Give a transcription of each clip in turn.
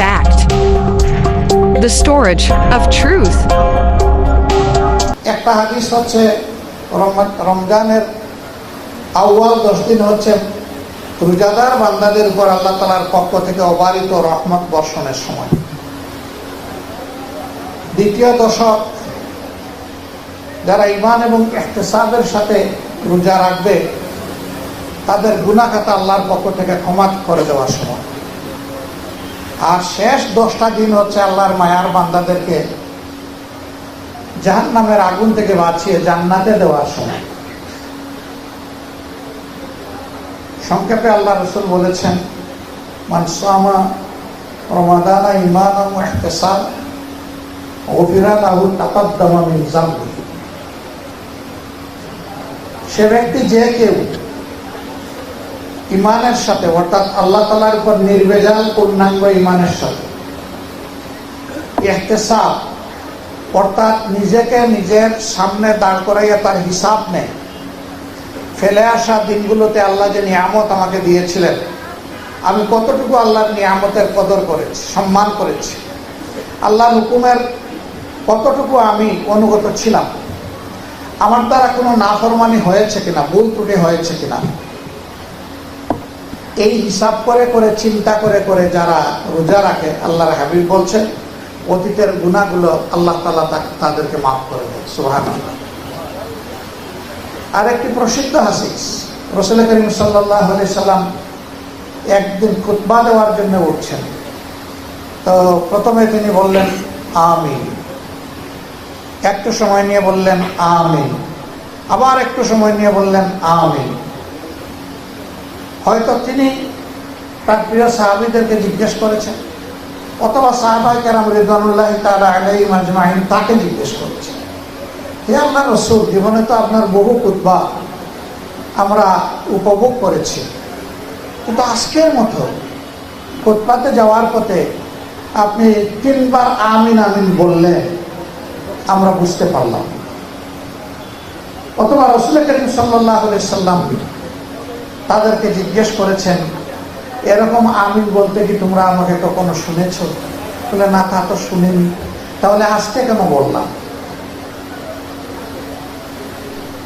fact. The storage of truth. একটা হাদিস হচ্ছে রমজানের আউয়াল দশ দিন হচ্ছে রোজাদার বান্দাদের উপর আল্লাহ তালার পক্ষ থেকে অবারিত রহমত বর্ষণের সময় দ্বিতীয় দশক, যারা ইমান এবং এহতেসাবের সাথে রোজা রাখবে, তাদের গুণাখাতা আল্লাহর পক্ষ থেকে ক্ষমা করে দেওয়ার সময় আর শেষ দশটা দিন হচ্ছে আল্লাহর মায়ার বান্দাদেরকে জাহান নামের আগুন থেকে বাঁচিয়ে জান্নাতে দেওয়ার সময়। সংক্ষেপে আল্লাহ রসুল বলেছেন মানসামা রমাদানা ইমান মিন সে ব্যক্তি যে কেউ ইমানের সাথে, অর্থাৎ আল্লাহ তালার উপর নির্বেজাল পূর্ণাঙ্গ ইমানের সাথে। এহতেসাব অর্থাৎ নিজেকে নিজের সামনে দাঁড় করাইয়া তার হিসাব নেয় ফেলে আসা দিনগুলোতে আল্লাহ যে নিয়ামত আমাকে দিয়েছিলেন, আমি কতটুকু আল্লাহর নিয়ামতের কদর করেছি, সম্মান করেছি। আল্লাহ হুকুমের কতটুকু আমি অনুগত ছিলাম, আমার দ্বারা কোনো নাফরমানি হয়েছে কিনা, ভুল ত্রুটি হয়েছে কিনা এই হিসাব করে করে, চিন্তা করে করে যারা রোজা রাখে, আল্লাহর হাবিব বলছেন, অতীতের গুণাগুলো আল্লাহ তালা তাদেরকে মাফ করে দেয় সুহান আর একটি প্রসিদ্ধ হাসিস রসুল করিম সাল্লাহ সাল্লাম একদিন খুতবা দেওয়ার জন্য উঠছেন। তো প্রথমে তিনি বললেন, আমিন। একটু সময় নিয়ে বললেন, আমিন। আবার একটু সময় নিয়ে বললেন, আমিন। হয়তো তিনি তার প্রিয় সাহাবিদেরকে জিজ্ঞেস করেছেন, অথবা সাহাবাই কেরাম রিদানুল্লাহ তালা আলাই মাজমাহিন তাকে জিজ্ঞেস করেছেন। হে আপনার রসুল, জীবনে তো আপনার বহু কুতবা আমরা উপভোগ করেছি। কিন্তু আজকের মতো ফুটপাতে যাওয়ার পথে আপনি তিনবার আমিন আমিন বললেন আমরা বুঝতে পারলাম অথবা রসুল করিম সাল্লাহ সাল্লাম তাদেরকে জিজ্ঞেস করেছেন, এরকম আমিন বলতে কি তোমরা আমাকে কখনো শুনেছ? বলে, না, তা তো শুনিনি। তাহলে আজকে কেন বললাম?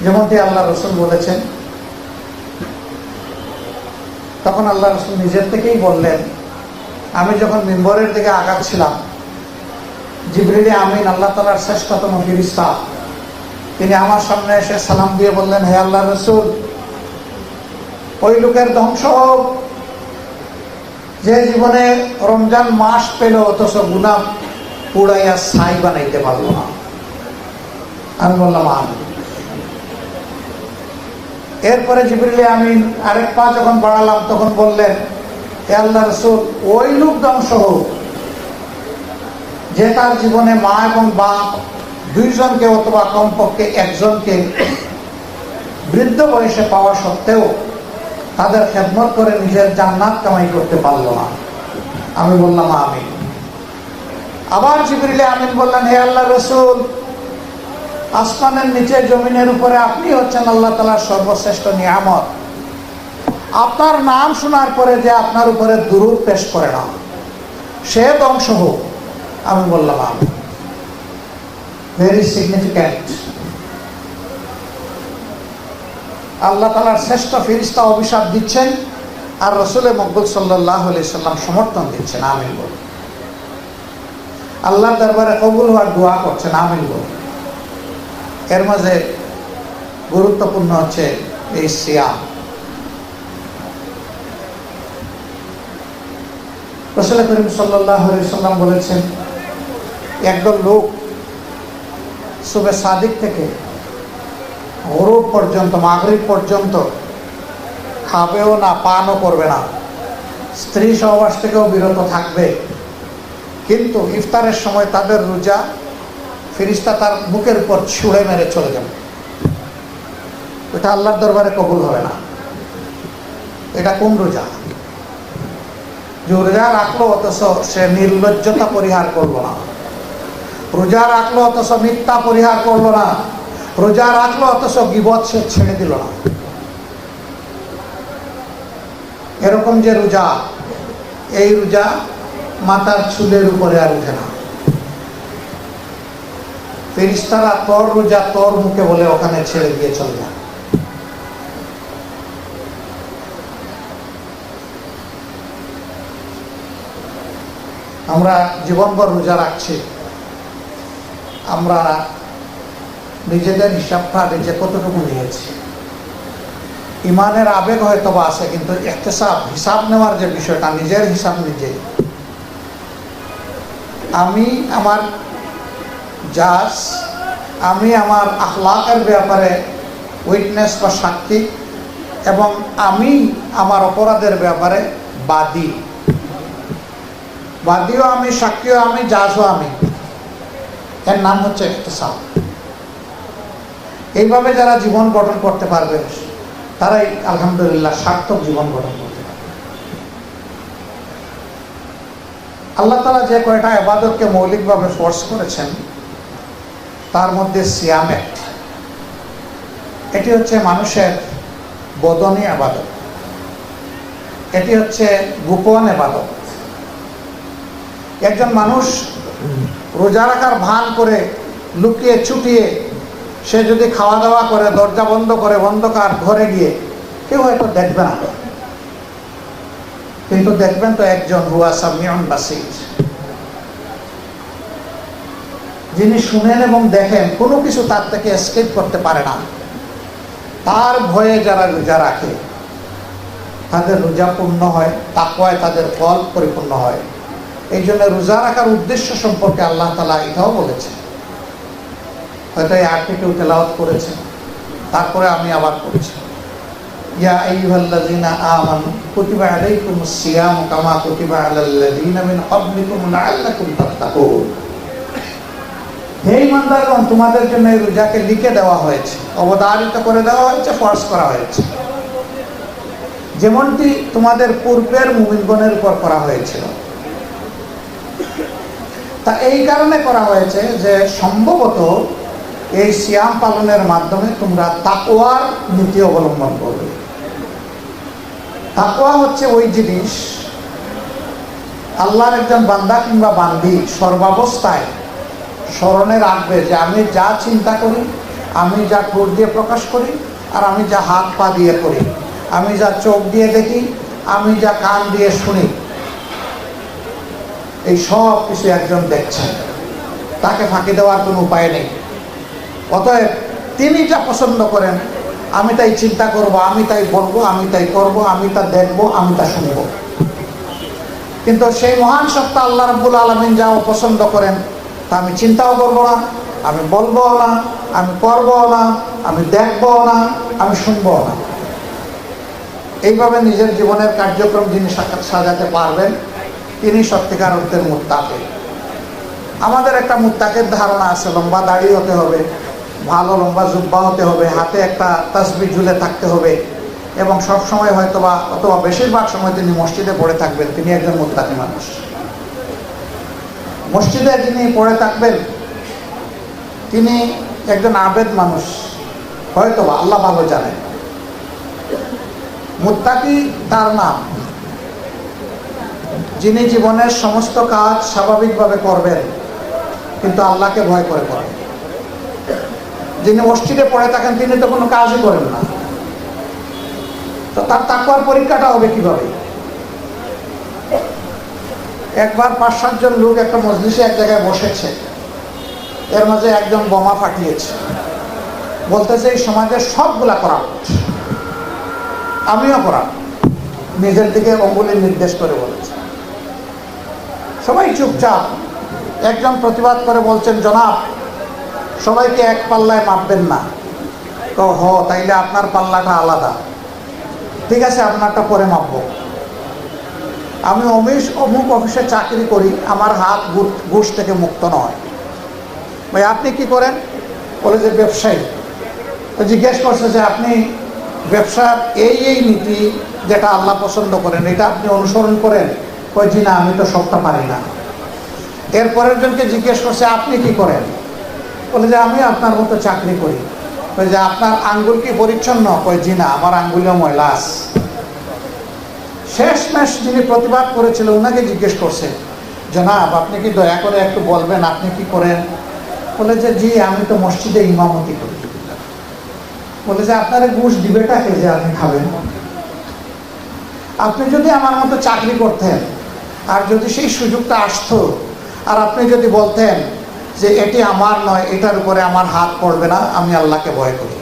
যেমনটি আল্লাহ রসুল বলেছেন, তখন আল্লাহ রসুল নিজের থেকেই বললেন, আমি যখন মেম্বরের দিকে আগাচ্ছিলাম জিবরিলে আমিন, আল্লাহ তালার শ্রেষ্ঠতম ফিরিস্তা, তিনি আমার সামনে এসে সালাম দিয়ে বললেন, হে আল্লাহ রসুল ওই লোকের ধ্বংস যে জীবনে রমজান মাস পেল, অথচ গুনা পুড়াইয়া ছাই বানাইতে পারল না। আমি বললাম আমি এরপরে জিবরিলে আমিন আরেক পা যখন বাড়ালাম, তখন বললেন আল্লাহ রসুল, ওই লোক ধ্বংস হোক। যে তার জীবনে মা এবং বাপ দুইজনকে অথবা কমপক্ষে একজনকে বৃদ্ধ বয়সে পাওয়া সত্ত্বেও তাদের খেদমত করে নিজের জান্নাত কামাই করতে পারল না। আমি বললাম, আমিন। আবার জিবরিলে আমিন বললেন, হে আল্লাহ রসুল, আসমানের নিচে জমিনের উপরে আপনি হচ্ছেন আল্লাহ তালার সর্বশ্রেষ্ঠ নিয়ামত। আপনার নাম শোনার পরে যে আপনার উপরে দুরূপ পেশ করে না, সে ধ্বংস হোক। আমি বললাম আমি ভেরি সিগনিফিক্যান্ট আল্লাহ তালার শ্রেষ্ঠ ফিরিস্তা অভিশাপ দিচ্ছেন আর রসুল মকবুল সাল্লাহ সাল্লাম সমর্থন দিচ্ছেন। আমিন বল আল্লাহর দরবারে কবুল হওয়ার দোয়া করছেন। আমিন বল এর মাঝে গুরুত্বপূর্ণ হচ্ছে এই সিয়াম। রসুল করিম সাল্লাহ সাল্লাম বলেছেন, একদল লোক সুবে সাদিক থেকে গরুব পর্যন্ত, মাগরিব পর্যন্ত খাবেও না, পানও করবে না। স্ত্রী সহবাস থেকেও বিরত থাকবে। কিন্তু ইফতারের সময় তাদের রোজা ফিরিস্তা তার বুকের উপর ছুঁড়ে মেরে চলে যাবে। এটা আল্লাহর দরবারে কবুল হবে না। এটা কোন রোজা? যে রোজা রাখল অথচ সে নির্লজ্জতা পরিহার করল না। রোজা রাখল অথচ মিথ্যা পরিহার করল না। রোজা রাখল, অথচ গিবত সে ছেড়ে দিল না। এরকম যে রোজা, এই রোজা মাতার চুলের উপরে আর উঠে না। ফেরিস্তারা তর রোজা তর মুখে বলে ওখানে ছেড়ে দিয়ে চলে যায়। আমরা জীবনভর রোজা রাখছি। আমরা নিজেদের হিসাব হিসাবটা নিজে কতটুকু নিয়েছি। ইমানের আবেগ হয়তো বা আছে, কিন্তু এহতেসাব, হিসাব নেওয়ার যে বিষয়টা, নিজের হিসাব নিজেই। আমি আমার জাজ, আমি আমার আখলাকের ব্যাপারে উইটনেস বা সাক্ষী, এবং আমি আমার অপরাধের ব্যাপারে বাদী। বাদীও আমি, সাক্ষীও আমি, জাজও আমি। এর নাম হচ্ছে ইহতেসাব এইভাবে যারা জীবন গঠন করতে পারবে, তারাই আলহামদুলিল্লাহ সার্থক জীবন গঠন করতে পারবে। আল্লাহ তালা যে কয়টা আবাদতকে মৌলিকভাবে ফোর্স করেছেন, তার মধ্যে সিয়াম একটি। এটি হচ্ছে মানুষের বদনী আবাদত। এটি হচ্ছে গোপন আবাদত। একজন মানুষ রোজা রাখার ভান করে লুকিয়ে ছুটিয়ে সে যদি খাওয়া দাওয়া করে, দরজা বন্ধ করে, অন্ধকার ঘরে গিয়ে, কেউ হয়তো দেখবে না। কিন্তু দেখবেন তো একজন হুয়া সামিয়ন বাসির। যিনি শুনেন এবং দেখেন, কোনো কিছু তার থেকে এসকেপ করতে পারে না। তার ভয়ে যারা রোজা রাখে, তাদের রোজা পূর্ণ হয়, তাকওয়ায় তাদের ফল পরিপূর্ণ হয়। এই জন্য রোজা রাখার উদ্দেশ্য সম্পর্কে আল্লাহ তালা এটাও বলেছেন। হয়তো এই আটটি কেউ তেলাওয়াত করেছেন তারপরে আমি আবার করছি। ইয়া আমানু কুতিবা আলাইকুমুস সিয়ামু কামা কুতিবা আলাল্লাযীনা মিন ক্বাবলিকুম লাআল্লাকুম তাত্তাকুন। হে ইমানদারগণ, তোমাদের জন্য এই রোজাকে লিখে দেওয়া হয়েছে, অবধারিত করে দেওয়া হয়েছে ফর্স করা হয়েছে। যেমনটি তোমাদের পূর্বের মুমিনগণের উপর করা হয়েছিল। তা এই কারণে করা হয়েছে যে সম্ভবত এই সিয়াম পালনের মাধ্যমে তোমরা তাকোয়ার নীতি অবলম্বন করবে। তাকোয়া হচ্ছে ওই জিনিস, আল্লাহর একজন বান্দা কিংবা বান্দি সর্বাবস্থায় স্মরণে রাখবে যে আমি যা চিন্তা করি, আমি যা ঠোঁট দিয়ে প্রকাশ করি, আর আমি যা হাত পা দিয়ে করি, আমি যা চোখ দিয়ে দেখি, আমি যা কান দিয়ে শুনি। এই সব কিছু একজন দেখছেন তাকে ফাঁকি দেওয়ার কোনো উপায় নেই। অতএব তিনি যা পছন্দ করেন, আমি তাই চিন্তা করব, আমি তাই বলব, আমি তাই করব, আমি তা দেখব, আমি তা শুনব। কিন্তু সেই মহান সত্তা আল্লাহ রব্বুল আলমিন যা পছন্দ করেন, তা আমি চিন্তাও করব না, আমি বলব না, আমি করব না, আমি দেখব না, আমি শুনব না। এইভাবে নিজের জীবনের কার্যক্রম যিনি সাজাতে পারবেন, তিনি সত্যিকার অর্থের মুত্তাকে। আমাদের একটা মুত্তাকের ধারণা আছে, লম্বা দাড়ি হতে হবে। ভালো লম্বা জুব্বা হতে হবে, হাতে একটা তসবি ঝুলে থাকতে হবে। এবং সব সময় হয়তো বা অথবা বেশিরভাগ সময় তিনি মসজিদে পড়ে থাকবেন, তিনি একজন মুত্তাকি মানুষ। মসজিদে যিনি পড়ে থাকবেন, তিনি একজন আবেদ মানুষ হয়তো বা আল্লাহ ভালো জানেন মুত্তাকি তার নাম। যিনি জীবনের সমস্ত কাজ স্বাভাবিকভাবে করবেন, কিন্তু আল্লাহকে ভয় করে করেন। যিনি মসজিদে পড়ে থাকেন, তিনি তো কোনো কাজই করেন না। তো তার তাকুয়ার পরীক্ষাটা হবে কীভাবে? একবার পাঁচ সাতজন লোক একটা মজলিসে এক জায়গায় বসেছে। এর মাঝে একজন বোমা ফাটিয়েছে। বলতেছে, এই সমাজের সবগুলা করা আমিও করা নিজের দিকে অঙ্গুলি নির্দেশ করে বলেছে। সবাই চুপচাপ একজন প্রতিবাদ করে বলছেন, জনাব সবাইকে এক পাল্লায় মাপবেন না। তো হ, তাইলে আপনার পাল্লাটা আলাদা। ঠিক আছে, আপনারটা পরে মাপবো। আমি অমিশ, অমুক অফিসে চাকরি করি, আমার হাত ঘুষ- থেকে মুক্ত নয়। ভাই, আপনি কি করেন? বলে যে ব্যবসায়ী। তো জিজ্ঞেস করছে যে, আপনি ব্যবসার এই এই নীতি যেটা আল্লাহ পছন্দ করেন, এটা আপনি অনুসরণ করেন? কই জি না, আমি তো সবটা পারি না। এরপরের জনকে জিজ্ঞেস করছে, আপনি কি করেন? বলে যে আমি আপনার মতো চাকরি করি। কই যে আপনার আঙ্গুল কি পরিচ্ছন্ন? কই জি না, আমার আঙ্গুলিও ময়লা আছে। শেষ ম্যাশ যিনি প্রতিবাদ করেছিল ওনাকে জিজ্ঞেস করছে, জনাব, আপনি কি দয়া করে একটু বলবেন, আপনি কি করেন? বলে যে, জি, আমি তো মসজিদে ইমামতি করি। বলে যে, আপনারা ঘুষ দিবেটাকে যে আপনি খাবেন? আপনি যদি আমার মতো চাকরি করতেন, আর যদি সেই সুযোগটা আসতো, আর আপনি যদি বলতেন যে এটি আমার নয়, এটার উপরে আমার হাত পড়বে না, আমি আল্লাহকে ভয় করি।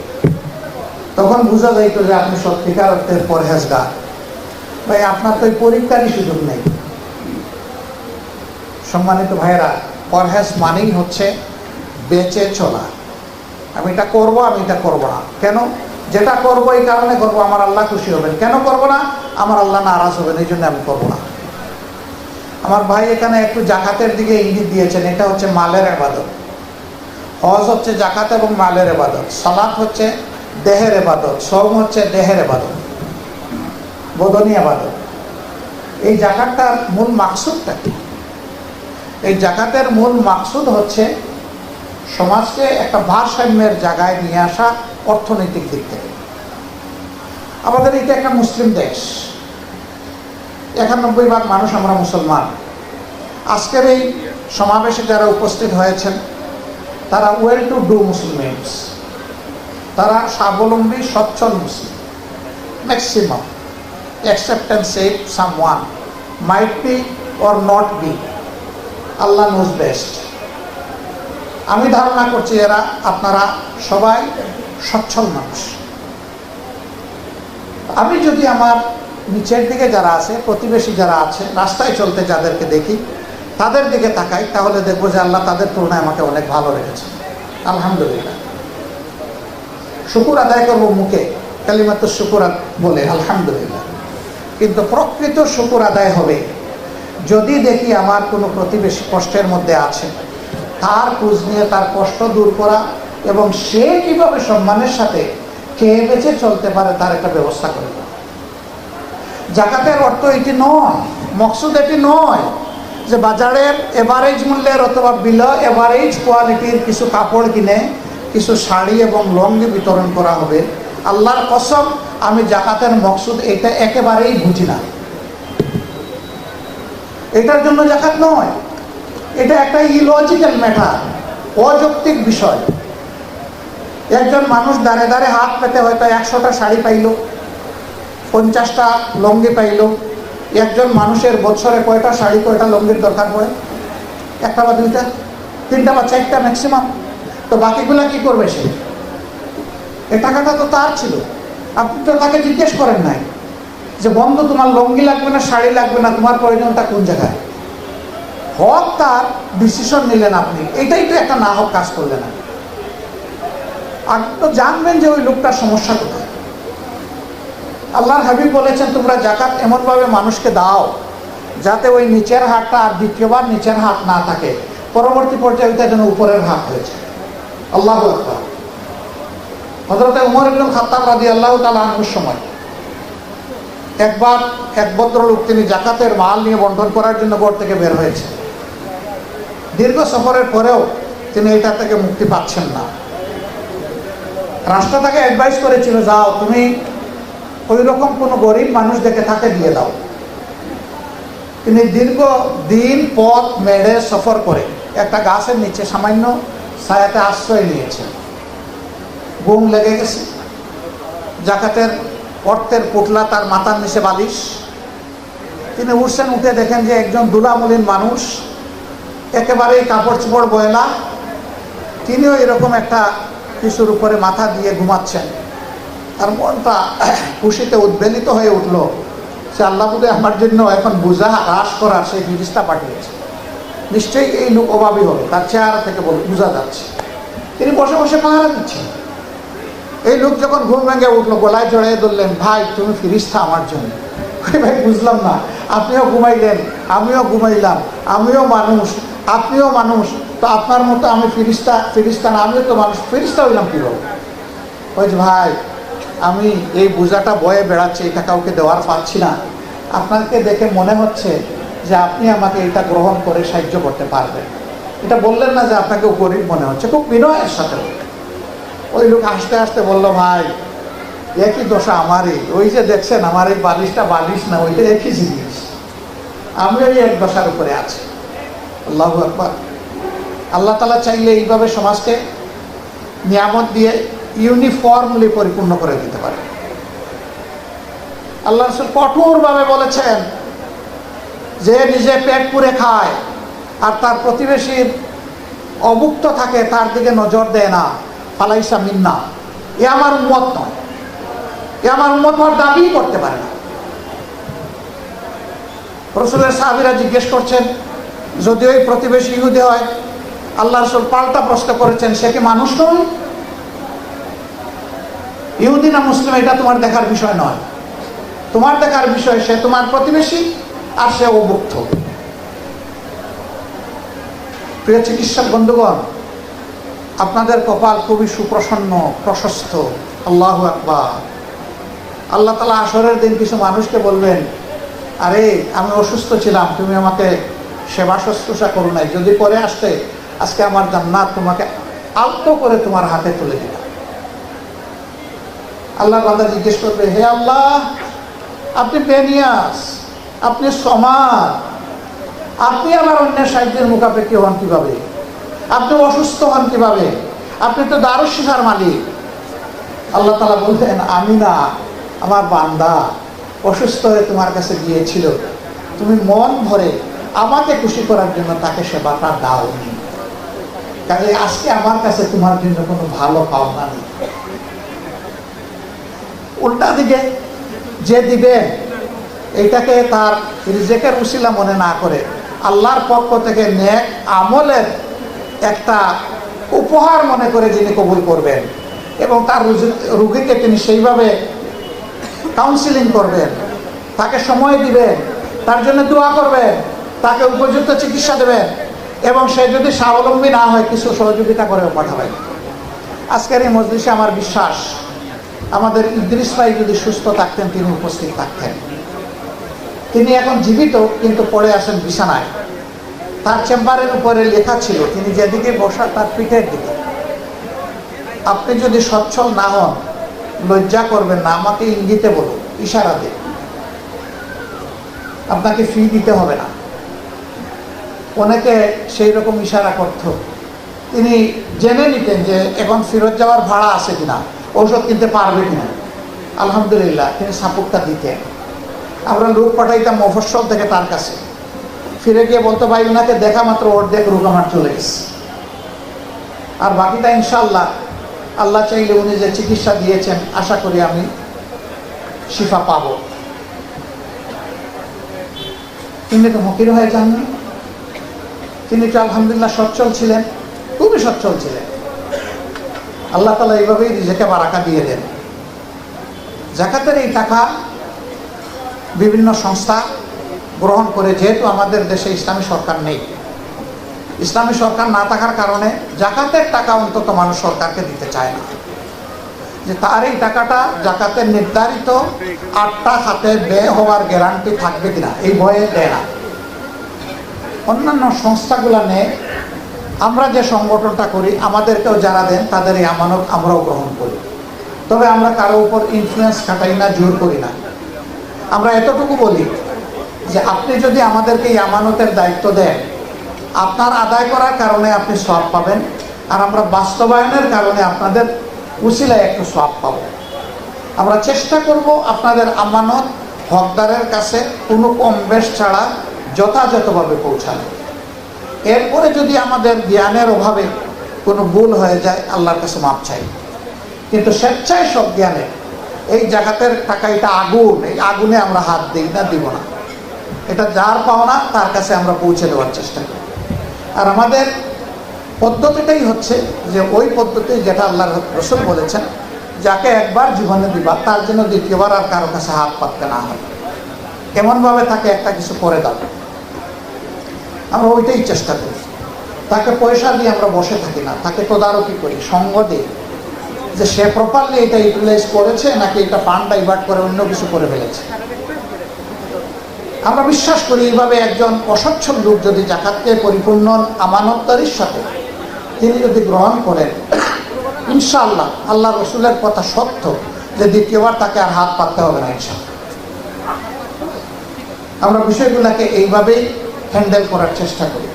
তখন বোঝা যাইত যে আপনি সত্যিকার অর্থের পরহেজগার। ভাই, আপনার তো পরীক্ষারই সুযোগ নেই। সম্মানিত ভাইয়েরা, পরহেজ মানেই হচ্ছে বেঁচে চলা। আমি এটা করব, আমি এটা করব না। কেন? যেটা করব এই কারণে করব, আমার আল্লাহ খুশি হবেন। কেন করব না? আমার আল্লাহ নারাজ হবেন, এই জন্য আমি করব না। আমার ভাই এখানে একটু জাকাতের দিকে ইঙ্গিত দিয়েছেন, এটা হচ্ছে মালের এবাদত হজ হচ্ছে জাকাত এবং মালের এবাদত সালাত হচ্ছে দেহের এবাদত সৌম হচ্ছে দেহের এবাদত বোধনী আবাদত। এই জাকাতটার মূল মাকসুদটা কি? এই জাকাতের মূল মাকসুদ হচ্ছে সমাজকে একটা ভারসাম্যের জায়গায় নিয়ে আসা অর্থনৈতিক দিক থেকে। আমাদের এটা একটা মুসলিম দেশ। একানব্বই ভাগ মানুষ আমরা মুসলমান। আজকের এই সমাবেশে যারা উপস্থিত হয়েছেন, তারা ওয়েল টু ডু মুসলিমস তারা স্বাবলম্বী, সচ্ছল Muslim maximum except and save someone might be or not be Allah knows best আমি ধারণা করছি এরা, আপনারা সবাই সচ্ছল মানুষ। আমি যদি আমার নিচের দিকে যারা আছে, প্রতিবেশী যারা আছে, রাস্তায় চলতে যাদেরকে দেখি, তাদের দিকে তাকাই, তাহলে দেখব যে আল্লাহ তাদের তুলনায় আমাকে অনেক ভালো রেখেছে। আলহামদুলিল্লাহ। শুকুর আদায় করব মুখে কালিমাত্র শুকুর বলে, আলহামদুলিল্লাহ। কিন্তু প্রকৃত শুকুর আদায় হবে, যদি দেখি আমার কোনো প্রতিবেশী কষ্টের মধ্যে আছে, তার খোঁজ নিয়ে তার কষ্ট দূর করা এবং সে কীভাবে সম্মানের সাথে খেয়ে বেঁচে চলতে পারে তার একটা ব্যবস্থা করে দেওয়া। জাকাতের অর্থ এটি নয়, মকসুদ এটি নয় যে বাজারের এভারেজ মূল্যের অথবা বিল এভারেজ কোয়ালিটির কিছু কাপড় কিনে, কিছু শাড়ি এবং লঙ্গি বিতরণ করা হবে। আল্লাহর কসম, আমি জাকাতের মকসুদ এটা একেবারেই বুঝি না। এটার জন্য জাকাত নয়। এটা একটা ইলজিক্যাল ম্যাটার অযৌক্তিক বিষয়। একজন মানুষ দাঁড়ে দাঁড়ে হাত পেতে হয়তো একশোটা শাড়ি পাইল পঞ্চাশটা লঙ্গি পাইল। একজন মানুষের বছরে কয়টা শাড়ি, কয়টা লঙ্গির দরকার পড়ে? একটা বা দুইটা? তিনটা বা চারটা ম্যাক্সিমাম তো বাকিগুলা কি করবে সে? এ টাকাটা তো তার ছিল। আপনি তো তাকে জিজ্ঞেস করেন নাই যে, বন্ধু, তোমার লঙ্গি লাগবে না, শাড়ি লাগবে না, তোমার প্রয়োজনটা কোন জায়গায়? হক তার ডিসিশন নিলেন আপনি। এটাই তো একটা না হক কাজ করলেন আপনি আপনি তো জানবেন যে ওই লোকটার সমস্যা কোথায়। আল্লাহর হাবিব বলেছেন, তোমরা জাকাত এমনভাবে মানুষকে দাও যাতে ওই নিচের হাতটা আর দ্বিতীয়বার নিচের হাত না থাকে। পরবর্তী পর্যায়ে যেন উপরের হাত হয়েছে আল্লাহ হজরত উমর ইবনুল খাত্তাব রাদি আল্লাহ তালা আনহুর সময় একবার এক ভদ্রলোক তিনি জাকাতের মাল নিয়ে বন্টন করার জন্য ঘর থেকে বের হয়েছে দীর্ঘ সফরের পরেও তিনি এটা থেকে মুক্তি পাচ্ছেন না। রাষ্ট্র তাকে অ্যাডভাইস করেছিল, যাও, তুমি ওই রকম কোনো গরিব মানুষ দেখে তাকে দিয়ে দাও। তিনি দীর্ঘ দিন পথ মেড়ে সফর করে একটা গাছের নিচে সামান্য ছায়াতে আশ্রয় নিয়েছে ঘুম লেগে গেছে। জাকাতের অর্থের পুটলা তার মাথার নিচে বালিশ। তিনি উঠছেন, উঠে দেখেন যে একজন দুলামলিন মানুষ, একেবারেই কাপড় চোপড় বয়লা। তিনিও এরকম একটা কিছুর উপরে মাথা দিয়ে ঘুমাচ্ছেন। তার মনটা খুশিতে উদ্বেলিত হয়ে উঠল সে আল্লাহ বুধে আমার জন্য এখন বোঝা, হ্রাস করার সেই জিনিসটা পাঠিয়েছে। নিশ্চয়ই এই লোক অভাবী হবে, তার চেহারা থেকে বোঝা যাচ্ছে। তিনি বসে বসে পাহারা দিচ্ছেন। এই লোক যখন ঘুম ভেঙে উঠল, গলায় জড়িয়ে ধরলেন, ভাই, তুমি ফিরিস্তা আমার জন্য। ভাই, বুঝলাম না। আপনিও ঘুমাইলেন, আমিও ঘুমাইলাম, আমিও মানুষ, আপনিও মানুষ। তো আপনার মতো আমি ফিরিস্তা ফিরিস্তা না, আমিও তো মানুষ। ফিরিস্তা হইলাম কীভাবে? যে ভাই আমি এই বোঝাটা বয়ে বেড়াচ্ছি, এটা কাউকে দেওয়ার পাচ্ছি না। আপনাকে দেখে মনে হচ্ছে যে আপনি আমাকে এটা গ্রহণ করে সাহায্য করতে পারবেন। এটা বললেন না যে আপনাকে গরিব মনে হচ্ছে, খুব বিনয়ের সাথে। ওই লোক হাসতে হাসতে বলল, ভাই, একই দশা আমারই। ওই যে দেখছেন, আমার এই বালিশটা বালিশ না, ওইটা একই জিনিস। আমি ওই এক দশার উপরে আছি। আল্লাহ আকবার। আল্লাহ তালা চাইলে এইভাবে সমাজকে নিয়ামত দিয়ে ইউনিফর্মলি পরিপূর্ণ করে দিতে পারে। আল্লাহ রসুল কঠোরভাবে বলেছেন যে নিজে পেট পুরে খায় আর তার প্রতিবেশীর অভুক্ত থাকে, তার দিকে নজর দেয় না। ফালাইসা মিন্না। এ আমার উন্মত নয়। এ আমার উন্মত হওয়ার দাবি করতে পারে না। রসুলের সাহাবিরা জিজ্ঞেস করছেন, যদি ওই প্রতিবেশী ইহুদি হয়, আল্লাহ রসুল পাল্টা প্রশ্ন করেছেন, সে কি মানুষ নয়? ইহুদি না মুসলিম, এটা তোমার দেখার বিষয় নয়। তোমার দেখার বিষয়, সে তোমার প্রতিবেশী আর সে অভুক্ত। প্রিয় চিকিৎসক বন্ধুগণ, আপনাদের কপাল খুবই সুপ্রসন্ন, প্রশস্ত। আল্লাহ আকবার। আল্লাহ তালা আসরের দিন কিছু মানুষকে বলবেন, আরে, আমি অসুস্থ ছিলাম, তুমি আমাকে সেবা শুশ্রূষা করো নাই। যদি পরে আসতে, আজকে আমার জান্নাত তোমাকে আলতো করে তোমার হাতে তুলে দিতাম আল্লাহ বান্দা জিজ্ঞেস করবে, হে আল্লাহ, আপনি বেনিয়াস আপনি সমান আপনি আমার অন্যের সাহিত্যের মুখাপেক্ষি হন কীভাবে? আপনি অসুস্থ হন কীভাবে? আপনি তো দারুশিখার মালিক। আল্লাহ তালা বলতেন আমি না, আমার বান্দা অসুস্থ হয়ে তোমার কাছে গিয়েছিল। তুমি মন ভরে আমাকে খুশি করার জন্য তাকে সেবাটা দাওনি। কাজে আজকে আমার কাছে তোমার জন্য কোনো ভালো পাওনা নেই। উল্টা দিকে যে দিবে, এটাকে তার রিজেকের উশিলা মনে না করে। আল্লাহর পক্ষ থেকে নেক আমলের একটা উপহার মনে করে যিনি কবুল করবেন এবং তার রুগীকে তিনি সেইভাবে কাউন্সিলিং করবেন, তাকে সময় দিবেন, তার জন্য দোয়া করবেন, তাকে উপযুক্ত চিকিৎসা দেবেন এবং সে যদি স্বাবলম্বী না হয়, কিছু সহযোগিতা করে পাঠাবেন। আজকের এই মজলিসে আমার বিশ্বাস আমাদের ইদ্রিস ভাই যদি সুস্থ থাকতেন, তিনি উপস্থিত থাকতেন। তিনি এখন জীবিত, কিন্তু পড়ে আসেন বিছানায়। তার চেম্বারের উপরে লেখা ছিল, তিনি যেদিকে বসা তার পিঠের দিকে। আপনি যদি সচ্ছল না হন, লজ্জা করবেন না, আমাকে ইঙ্গিতে বলুন, ইশারা দিন। আপনাকে ফি দিতে হবে না। অনেকে সেই রকম ইশারা করত। তিনি জেনে নিতেন যে এখন ফেরত যাওয়ার ভাড়া আছে কিনা। ঔষধ কিনতে পারবে কিনা? আলহামদুলিল্লাহ, তিনি সাপোর্টটা দিতেন। আমরা লোক পাঠাইতাম মফস্বল থেকে তার কাছে। ফিরে গিয়ে বলতো, ভাই ওনাকে দেখা মাত্র অর্ধেক রোগ আমার চলে গেছে। আর বাকিটা ইনশাল্লাহ আল্লাহ চাইলে উনি যে চিকিৎসা দিয়েছেন, আশা করি আমি শিফা পাব। তিনি তো হকির হয়ে যাননি। তিনি তো আলহামদুলিল্লাহ সচ্ছল ছিলেন, খুবই সচ্ছল ছিলেন। আল্লাহ তালা এইভাবেই নিজেকে বারাকা দিয়ে দেন। জাকাতের এই টাকা বিভিন্ন সংস্থা গ্রহণ করে, যেহেতু আমাদের দেশে ইসলামী সরকার নেই। ইসলামী সরকার না থাকার কারণে জাকাতের টাকা অন্তত মানুষ সরকারকে দিতে চায় না। যে তার এই টাকাটা জাকাতের নির্ধারিত আটটা হাতে ব্যয় হওয়ার গ্যারান্টি থাকবে কিনা, এই ভয়ে দেয় না। অন্যান্য সংস্থাগুলো নেয় আমরা যে সংগঠনটা করি, আমাদেরকেও যারা দেন, তাদের এই আমানত আমরাও গ্রহণ করি। তবে আমরা কারও উপর ইনফ্লুয়েন্স খাটাই না, জোর করি না। আমরা এতটুকু বলি যে আপনি যদি আমাদেরকে এই আমানতের দায়িত্ব দেন, আপনার আদায় করার কারণে আপনি সব পাবেন, আর আমরা বাস্তবায়নের কারণে আপনাদের উসিলায় একটু সব পাব। আমরা চেষ্টা করব আপনাদের আমানত হকদারের কাছে কোনো কম বেশ ছাড়া যথাযথভাবে পৌঁছানো এরপরে যদি আমাদের জ্ঞানের অভাবে কোনো ভুল হয়ে যায়, আল্লাহর কাছে মাপ চাই। কিন্তু স্বেচ্ছায় সব জ্ঞানে এই জাকাতের টাকা, এটা আগুন, এই আগুনে আমরা হাত দিই না, দিব না। এটা যার পাওনা, তার কাছে আমরা পৌঁছে দেওয়ার চেষ্টা করি। আর আমাদের পদ্ধতিটাই হচ্ছে যে ওই পদ্ধতি যেটা আল্লাহ রসুল বলেছেন, যাকে একবার জীবনে দিবা, তার জন্য দ্বিতীয়বার আর কারও কাছে হাত পাততে না হয়। এমনভাবে তাকে একটা কিছু করে দাও। আমরা ওইটাই চেষ্টা করি। তাকে পয়সা দিয়ে আমরা বসে থাকি না, তাকে তদারকি করি, সঙ্গ দিই। যে সে প্রপারলি এটা ইউটিলাইজ করেছে নাকি এটা ফান্ড ডাইভার্ট করে অন্য কিছু করে ফেলেছে। আমরা বিশ্বাস করি এইভাবে একজন অসচ্ছল লোক যদি জাকাতকে পরিপূর্ণ আমানতদারির সাথে তিনি যদি গ্রহণ করেন, ইনশাআল্লাহ আল্লাহ রসুলের কথা সত্য যে দ্বিতীয়বার তাকে আর হাত পাততে হবে না ইনশাআল্লাহ। আমরা বিষয়গুলোকে এইভাবেই হ্যান্ডেল করার চেষ্টা করি।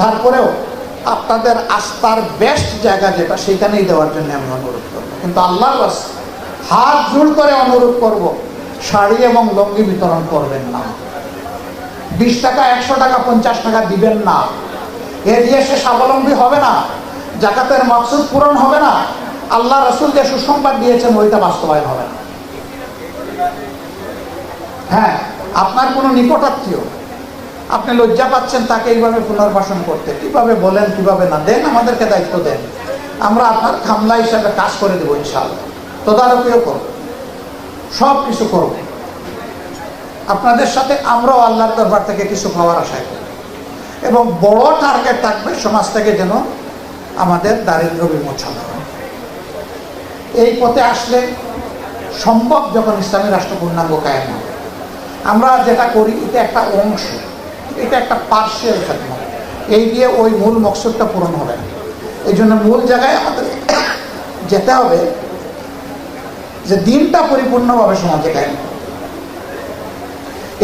তারপরেও আপনাদের আস্থার বেস্ট জায়গা যেটা, সেখানেই দেওয়ার জন্য আমি অনুরোধ করব। কিন্তু আল্লাহর হাত জোর করে অনুরোধ করব, শাড়ি এবং লঙ্গি বিতরণ করবেন না। বিশ টাকা, একশো টাকা, পঞ্চাশ টাকা দিবেন না। এ দিয়ে সে স্বাবলম্বী হবে না, জাকাতের মকসুদ পূরণ হবে না, আল্লাহ রসুল যে সুসংবাদ দিয়েছেন ওইটা বাস্তবায়ন হবে না। হ্যাঁ আপনার কোনো নিকটাত্মীয় আপনি লজ্জা পাচ্ছেন, তাকে এইভাবে পুনর্বাসন করতে। কীভাবে বলেন, কীভাবে না দেন, আমাদেরকে দায়িত্ব দেন। আমরা আপনার খামলা হিসাবে কাজ করে দেবো, ইনশাআল্লাহ। তদারকিও করব। সব কিছু করব। আপনাদের সাথে আমরাও আল্লাহর দরবার থেকে কিছু পাওয়ার আশায় করি। এবং বড় টার্গেট থাকবে সমাজ থেকে যেন আমাদের দারিদ্র বিমোচন এই পথে আসলে সম্ভব যখন ইসলামী রাষ্ট্র পূর্ণাঙ্গ কায়েম হবে। আমরা যেটা করি, এটা একটা অংশ। এটা একটা পার্সিয়াল খেদমত। এই দিয়ে ওই মূল মকসদটা পূরণ হবে। না এই জন্য মূল জায়গায় আমাদের যেতে হবে যে দিনটা পরিপূর্ণভাবে সমাজে করা।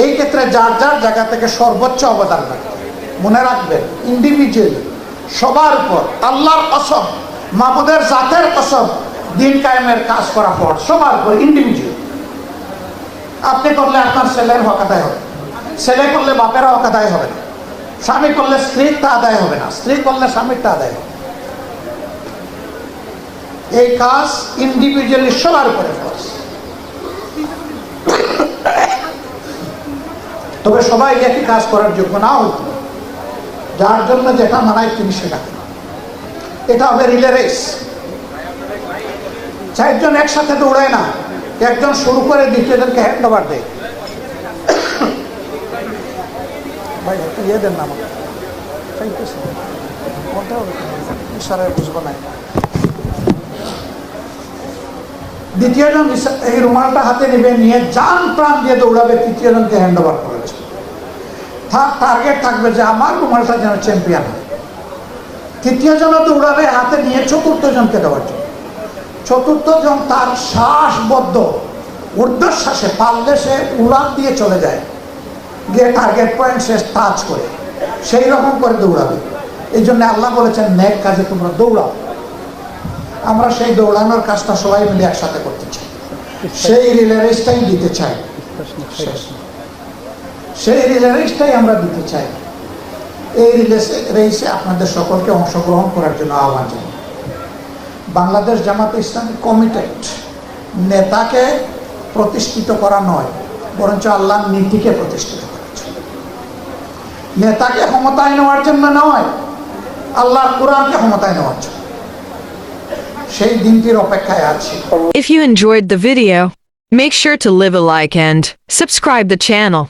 এই ক্ষেত্রে যার যার জায়গা থেকে সর্বোচ্চ অবদান রাখবে মনে রাখবেন ইন্ডিভিজুয়ালি সবার উপর আল্লাহর কসম মাহবুদের জাতের কসম, দিন কায়েমের কাজ করা পর সবার উপর ইন্ডিভিজুয়াল আপনি করলে আপনার ছেলের হক আদায় হবে। ছেলে করলে বাপের হক আদায় হবে না। স্বামী করলে স্ত্রীর তা আদায় হবে না। স্ত্রী করলে স্বামীর তা আদায় হবে এই কাজ ইন্ডিভিজুয়ালি সবার উপরে তবে সবাই একই কাজ করার যোগ্য না হইতে। যার জন্য যেটা মানায় তিনি সেটা। এটা হবে রিলে রেস চারজন একসাথে দৌড়ায় না। একজন শুরু করে দ্বিতীয়জনকে হ্যান্ড ওভার দেয়। ভাই একটু ইয়ে দেন না আমাকে। You, sir. বলতে হবে ইশারায় বুঝব না। দ্বিতীয়জন ইশা- এই রুমালটা হাতে নেবে নিয়ে যান প্রাণ দিয়ে দৌড়াবে তৃতীয়জনকে হ্যান্ড ওভার করেছে। তার টার্গেট থাকবে যে আমার রুমালটা যেন চ্যাম্পিয়ন হয়। তৃতীয় জন দৌড়াবে হাতে নিয়ে চতুর্থ জনকে দেওয়ার জন্য। চতুর্থ জন তার শ্বাসবদ্ধ ঊর্ধ্বশ্বাসে পারলে সে উড়ান দিয়ে চলে যায়। গিয়ে টার্গেট পয়েন্ট সে টাচ করে। সেই রকম করে দৌড়াবে। এই জন্য আল্লাহ বলেছেন, নেক কাজে তোমরা দৌড়াও। আমরা সেই দৌড়ানোর কাজটা সবাই মিলে একসাথে করতে চাই। সেই রিলে রেসটাই দিতে চাই। শেষ। সেই রিলে রেসটাই আমরা দিতে চাই। এই রিলে রেসে আপনাদের সকলকে অংশগ্রহণ করার জন্য আহ্বান জানাই। বাংলাদেশ জামাতে ইসলামী কমিটেড নেতাকে প্রতিষ্ঠিত করা নয়, বরঞ্চ আল্লাহর নীতিকে প্রতিষ্ঠিত নেতাকে ক্ষমতায় নেওয়ার জন্য নয় আল্লাহর কোরআনকে ক্ষমতায় নেওয়ার জন্য সেই দিনটির অপেক্ষায় আছি If you enjoyed the video, make sure to leave a like and subscribe the channel.